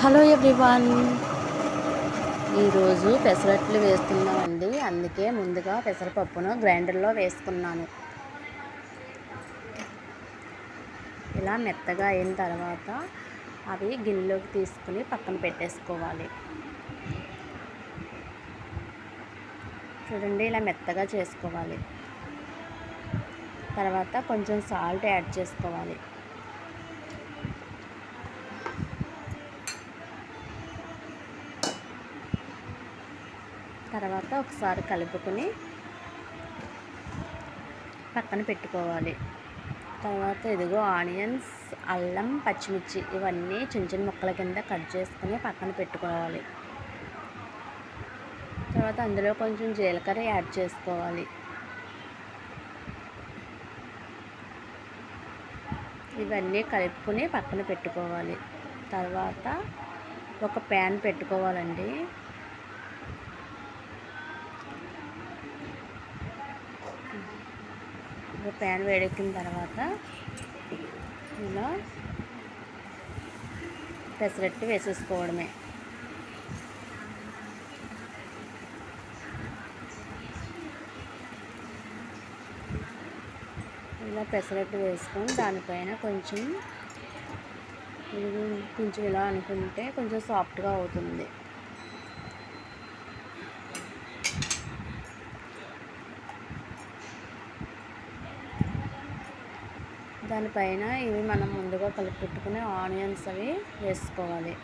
Hello everyone. ఈరోజు పెసరట్లు వేస్తున్నామండి. అందుకే ముందుగా పెసరపప్పును గ్రైండర్లో వేసుకున్నాను. ఇలా మెత్తగా అయిన తర్వాత అవి గిన్నెలోకి తీసుకుని పక్కన పెట్టేసుకోవాలి. చూడండి ఇలా మెత్తగా చేసుకోవాలి. తర్వాత కొంచెం సాల్ట్ యాడ్ చేసుకోవాలి. తర్వాత ఒకసారి కలుపుకొని పక్కన పెట్టుకోవాలి. తర్వాత ఇదిగో ఆనియన్స్ అల్లం పచ్చిమిర్చి ఇవన్నీ చిన్న చిన్న ముక్కల కింద కట్ చేసుకుని పక్కన పెట్టుకోవాలి. తర్వాత అందులో కొంచెం జీలకర్ర యాడ్ చేసుకోవాలి. ఇవన్నీ కలుపుకొని పక్కన పెట్టుకోవాలి. తర్వాత ఒక ప్యాన్ పెట్టుకోవాలండి. ఒక ప్యాన్ వేడెక్కిన తర్వాత ఇలా పెసరట్టు వేసేసుకోవడమే. ఇలా పెసరట్టు వేసుకొని దానిపైన కొంచెం కొంచెం ఇలా అనుకుంటే కొంచెం సాఫ్ట్గా అవుతుంది. దానిపైన ఇవి మనం ముందుగా కలిపి పెట్టుకునే ఆనియన్స్ అవి వేసుకోవాలి.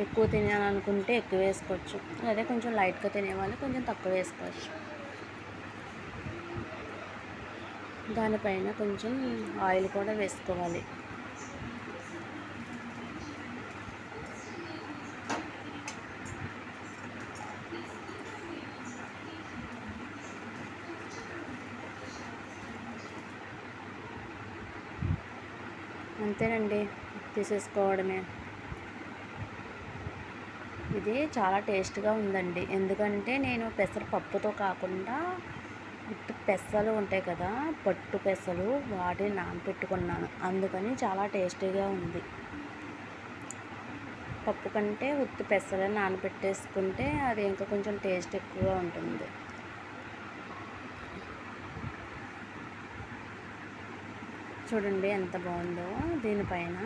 ఎక్కువ తినాలనుకుంటే ఎక్కువ వేసుకోవచ్చు. అదే కొంచెం లైట్గా తినేవాళ్ళు కొంచెం తక్కువ వేసుకోవచ్చు. దానిపైన కొంచెం ఆయిల్ కూడా వేసుకోవాలి. అంతేనండి. తీసేసుకోవడమే. ఇది చాలా టేస్ట్గా ఉందండి. ఎందుకంటే నేను పెసరపప్పుతో కాకుండా ఉత్తి పెసలు ఉంటాయి కదా పట్టు పెసలు వాటిని నానపెట్టుకున్నాను. అందుకని చాలా టేస్టీగా ఉంది. పప్పు కంటే ఉత్తి పెసలు నానబెట్టేసుకుంటే అది ఇంకా కొంచెం టేస్ట్ ఎక్కువగా ఉంటుంది. చూడండి ఎంత బాగుందో. దీనిపైన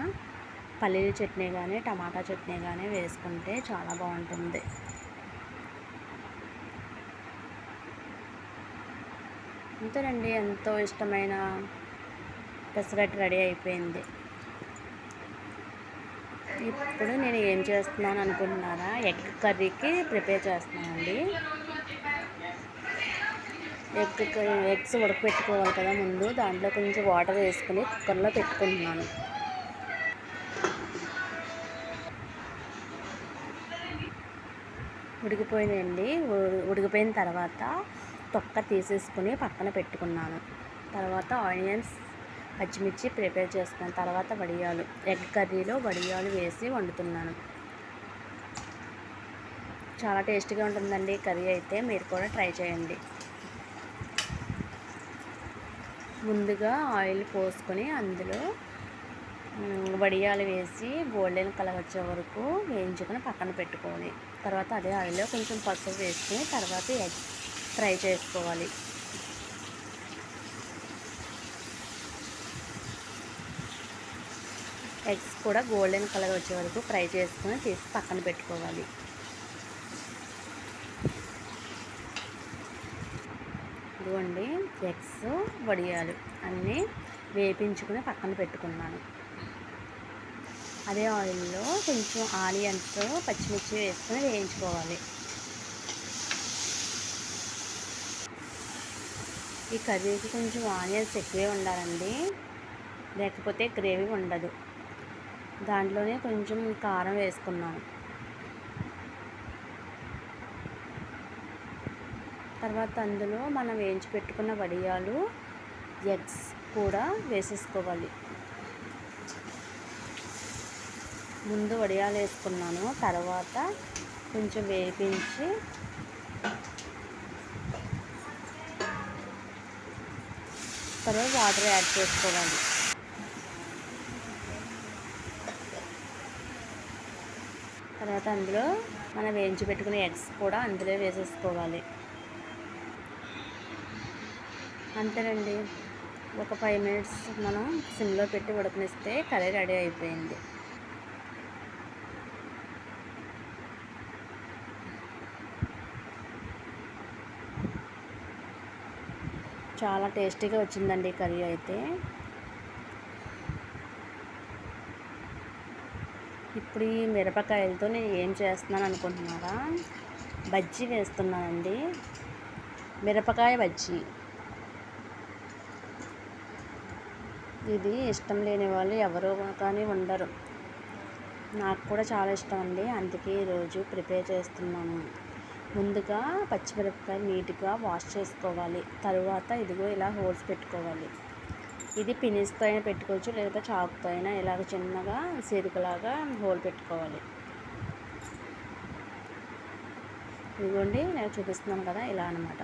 పల్లీల చట్నీ కానీ టమాటా చట్నీ కానీ వేసుకుంటే చాలా బాగుంటుంది. అంతేనండి ఎంతో ఇష్టమైన పెసరట్టు రెడీ అయిపోయింది. ఇప్పుడు నేను ఏం చేస్తున్నాను అనుకుంటున్నారా? ఎగ్ కర్రీకి ప్రిపేర్ చేస్తున్నానండి. ఎగ్ ఎగ్స్ ఉడకపెట్టుకోవాలి కదా ముందు. దాంట్లో కొంచెం వాటర్ వేసుకుని కుక్కర్లో పెట్టుకుంటున్నాను. ఉడికిపోయినాయండి ఉడికిపోయిన తర్వాత తొక్క తీసేసుకుని పక్కన పెట్టుకున్నాను. తర్వాత ఆనియన్స్ పచ్చిమిర్చి ప్రిపేర్ చేసుకున్నాను తర్వాత వడియాలు ఎగ్ కర్రీలో వడియాలు వేసి వండుతున్నాను. చాలా టేస్టీగా ఉంటుందండి కర్రీ అయితే. మీరు కూడా ట్రై చేయండి. ముందుగా ఆయిల్ పోసుకొని అందులో వడియాలు వేసి గోల్డెన్ కలర్ వచ్చే వరకు వేయించుకొని పక్కన పెట్టుకోవాలి. తర్వాత అదే ఆయిల్లో కొంచెం పసుపు వేసుకొని తర్వాత ఎగ్ ఫ్రై చేసుకోవాలి. ఎగ్స్ కూడా గోల్డెన్ కలర్ వచ్చే వరకు ఫ్రై చేసుకొని తీసి పక్కన పెట్టుకోవాలి. ఇదిగోండి ఎగ్స్ వడియాలు అన్నీ వేపించుకుని పక్కన పెట్టుకున్నాను. అదే ఆయిల్లో కొంచెం ఆనియన్స్ పచ్చిమిర్చి వేసుకొని వేయించుకోవాలి. ఈ కర్రీకి కొంచెం ఆనియన్స్ ఎక్కువే ఉండాలండి. లేకపోతే గ్రేవీ ఉండదు. దాంట్లోనే కొంచెం కారం వేసుకున్నాను. తర్వాత అందులో మనం వేయించి పెట్టుకున్న వడియాలు ఎగ్స్ కూడా వేసేసుకోవాలి. ముందు వడియాలు వేసుకున్నాను తర్వాత కొంచెం వేపించి తర్వాత వాటర్ యాడ్ చేసుకోవాలి. తర్వాత అందులో మనం వేయించి పెట్టుకునే ఎగ్స్ కూడా అందులో వేసేసుకోవాలి. అంతేనండి. ఒక ఫైవ్ మినిట్స్ మనం సిమ్లో పెట్టి ఉడకనిస్తే కర్రీ రెడీ అయిపోయింది. చాలా టేస్టీగా వచ్చిందండి కర్రీ అయితే. ఇప్పుడు ఈ మిరపకాయలతో నేను ఏం చేస్తున్నాను అనుకుంటున్నారా? బజ్జీ వేస్తున్నానండి. మిరపకాయ బజ్జీ. ఇది ఇష్టం లేని వాళ్ళు ఎవరో కానీ ఉండరు. నాకు కూడా చాలా ఇష్టం అండి. అందుకే ఈరోజు ప్రిపేర్ చేస్తున్నాను. ముందుగా పచ్చిమిరపకాయ నీట్గా వాష్ చేసుకోవాలి. తరువాత ఇదిగో ఇలా హోల్స్ పెట్టుకోవాలి. ఇది పినిస్తో అయినా పెట్టుకోవచ్చు లేదా చాకుతో అయినా ఇలాగ చిన్నగా సేరుకులాగా హోల్ పెట్టుకోవాలి. ఇదిగోండి నేను చూపిస్తున్నాను కదా ఇలా అనమాట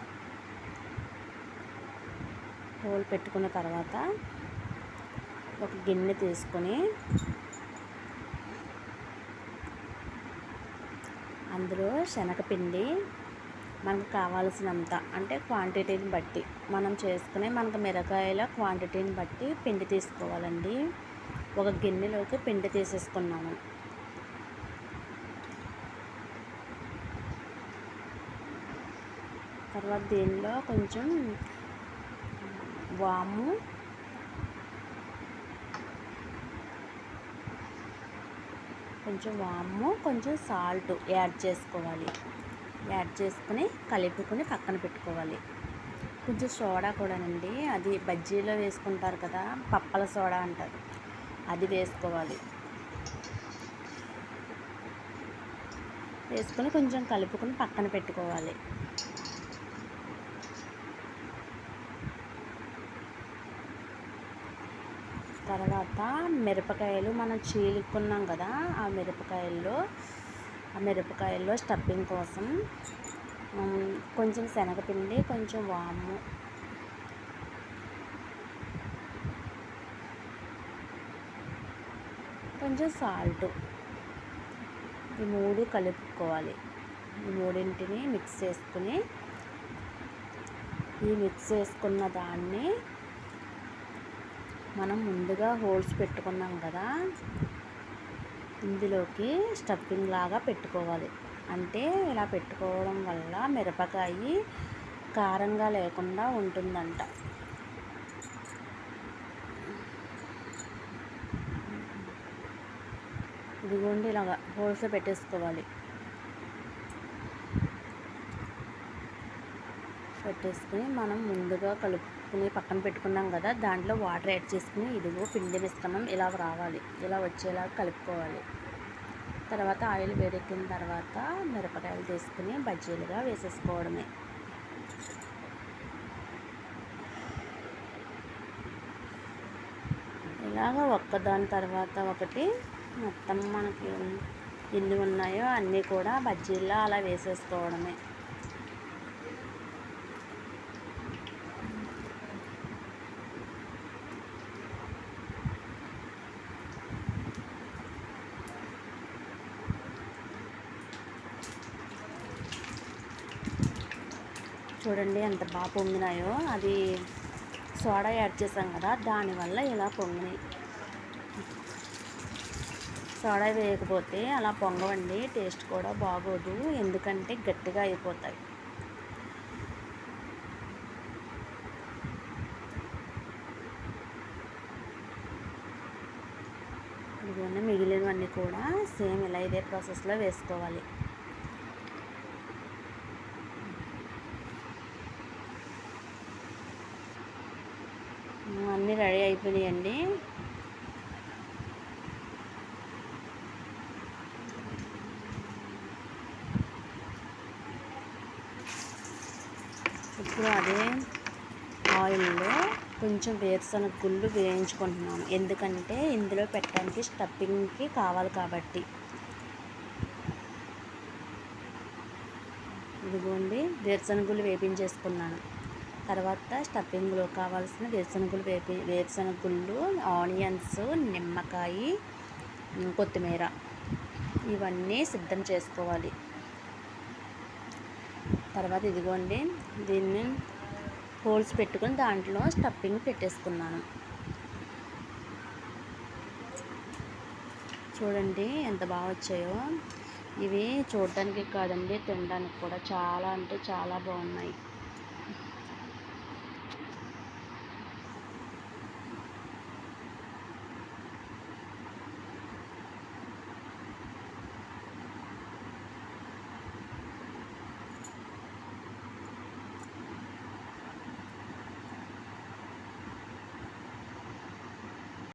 హోల్ పెట్టుకున్న తర్వాత ఒక గిన్నె తీసుకొని అందులో శనగపిండి మనకు కావాల్సినంత అంటే క్వాంటిటీని బట్టి. మనం చేసుకునే మనకు మిరకాయల క్వాంటిటీని బట్టి పిండి తీసుకోవాలండి. ఒక గిన్నెలోకి పిండి తీసేసుకున్నాము. తర్వాత దీనిలో కొంచెం వాము కొంచెం వాము కొంచెం సాల్ట్ యాడ్ చేసుకోవాలి. యాడ్ చేసుకుని కలుపుకొని పక్కన పెట్టుకోవాలి. కొంచెం సోడా కూడానండి. అది బజ్జీలో వేసుకుంటారు కదా పప్పల సోడా అంటారు. అది వేసుకోవాలి. వేసుకొని కొంచెం కలుపుకొని పక్కన పెట్టుకోవాలి. తర్వాత మిరపకాయలు మనం చీలుకున్నాం కదా ఆ మిరపకాయల్లో ఆ మిరపకాయల్లో స్టఫింగ్ కోసం కొంచెం శనగపిండి కొంచెం వాము. కొంచెం సాల్ట్ ఈ మూడు కలుపుకోవాలి. ఈ మూడింటిని మిక్స్ చేసుకుని ఈ మిక్స్ చేసుకున్న దాన్ని మనం ముందుగా హోల్స్ పెట్టుకున్నాం కదా ఇందులోకి స్టఫింగ్ లాగా పెట్టుకోవాలి. అంటే ఇలా పెట్టుకోవడం వల్ల మిరపకాయ కారంగా లేకుండా ఉంటుందంట. ఇదిగోండి ఇలాగా హోల్స్ పెట్టేసుకోవాలి. పెట్టేసుకుని మనం ముందుగా కలుపుకుని పక్కన పెట్టుకున్నాం కదా దాంట్లో వాటర్ యాడ్ చేసుకుని ఇదిగో పిండి మిశ్రమం ఇలా రావాలి. ఇలా వచ్చేలా కలుపుకోవాలి. తర్వాత ఆయిల్ వేడెక్కిన తర్వాత మిరపకాయలు తీసుకుని బజ్జీలుగా వేసేసుకోవడమే. ఇలాగ ఒక్కదాని తర్వాత ఒకటి మొత్తం మనకి ఎన్ని ఉన్నాయో అన్నీ కూడా బజ్జీల్లో అలా వేసేసుకోవడమే. చూడండి ఎంత బాగా పొంగినాయో. అది సోడా యాడ్ చేసాం కదా దానివల్ల ఇలా పొంగినాయి. సోడా వేయకపోతే అలా పొంగవండి టేస్ట్ కూడా బాగోదు ఎందుకంటే గట్టిగా అయిపోతాయి. ఇదిగోండి మిగిలినవన్నీ కూడా సేమ్ ఇలా ఇదే ప్రాసెస్లో వేసుకోవాలి. అన్నీ రెడీ అయిపోయినాయండి. ఇప్పుడు అదే ఆయిల్లో కొంచెం వేరుశనగ గుళ్ళు వేయించుకుంటున్నాను ఎందుకంటే ఇందులో పెట్టడానికి స్టఫింగ్కి కావాలి కాబట్టి. ఇదిగోండి వేరుశనగ గుళ్ళు వేపించేసుకున్నాను. తర్వాత స్టఫింగ్లో కావాల్సిన వేరుశనగులు వేపి వేరుశనగుళ్ళు ఆనియన్స్ నిమ్మకాయ కొత్తిమీర ఇవన్నీ సిద్ధం చేసుకోవాలి. తర్వాత ఇదిగోండి దీన్ని హోల్స్ పెట్టుకొని దాంట్లో స్టఫింగ్ పెట్టేసుకున్నాను. చూడండి ఎంత బాగా వచ్చాయో. ఇవి చూడడానికి కాదండి తినడానికి కూడా చాలా అంటే చాలా బాగున్నాయి.